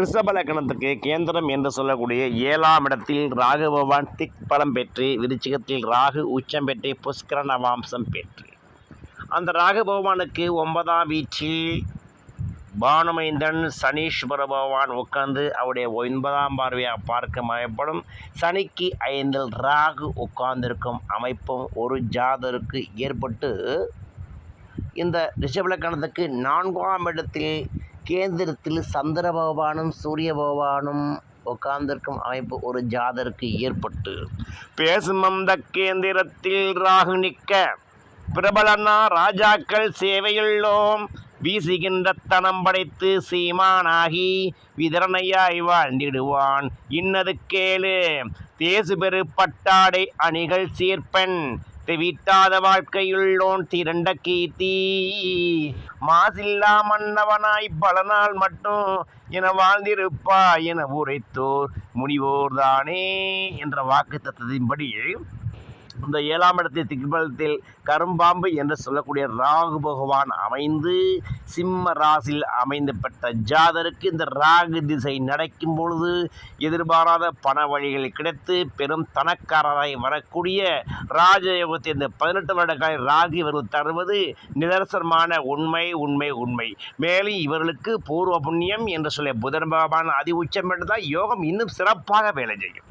ரிஷப லக்னத்துக்கு கேந்திரம் என்று சொல்லக்கூடிய ஏழாம் இடத்தில் ராகு பகவான் திக் பலம் பெற்று விருச்சிகத்தில் ராகு உச்சம் பெற்று புஷ்கர நவாம்சம் பெற்று. அந்த ராகு பகவானுக்கு ஒன்பதாம் வீட்டில் பானுமைந்தன் சனீஸ்வர பகவான் உட்கார்ந்து அவருடைய ஒன்பதாம் பார்வையாக பார்க்க அமைப்படும் சனிக்கு ஐந்தில் ராகு உட்கார்ந்திருக்கும் அமைப்பும் ஒரு ஜாதருக்கு ஏற்பட்டு இந்த ரிஷபலக்கணத்துக்கு நான்காம் இடத்தில் கேந்திரத்தில் சந்திர பகவானும் சூரிய பகவானும் உட்கார்ந்திருக்கும் அமைப்பு ஒரு ஜாதருக்கு ஏற்பட்டு. பேசும் அந்த கேந்திரத்தில் ராகு நிற்க பிரபலனா ராஜாக்கள் சேவையுள்ளோம். வீசுகின்ற தனம் படைத்து சீமானாகி விதரணையாய் வாழ்ந்திடுவான் இன்னது கேளு. தேசு பெரு பட்டாடை அணிகள் சீர்பெண் தெவிட்டாத வாழ்க்கையுள்ளோன் திரண்ட கீர்த்தி. மாசில்லா மன்னவனாய் பல நாள் மட்டும் என வாழ்ந்திருப்பா என உரைத்தோர் முனிவோர்தானே என்ற வாக்கு தத்துவத்தின்படி இந்த ஏழாம் இடத்தில் திக்பலத்தில் கரும்பாம்பு என்று சொல்லக்கூடிய ராகு பகவான் அமைந்து சிம்ம ராசியில் அமைந்துப்பட்ட ஜாதருக்கு இந்த ராகு திசை நடக்கும் பொழுது எதிர்பாராத பண வழிகள் கிடைத்து பெரும் தனக்காரராய் வரக்கூடிய ராஜயோகத்தை இந்த பதினெட்டு வருட கால ராகு இவர்கள் தருவது நிதர்சனமான உண்மை உண்மை உண்மை. மேலும் இவர்களுக்கு பூர்வ புண்ணியம் என்று சொல்லிய புதன் பகவான் அதி உச்சம் பெற்றதால் யோகம் இன்னும் சிறப்பாக வேலை செய்யும்.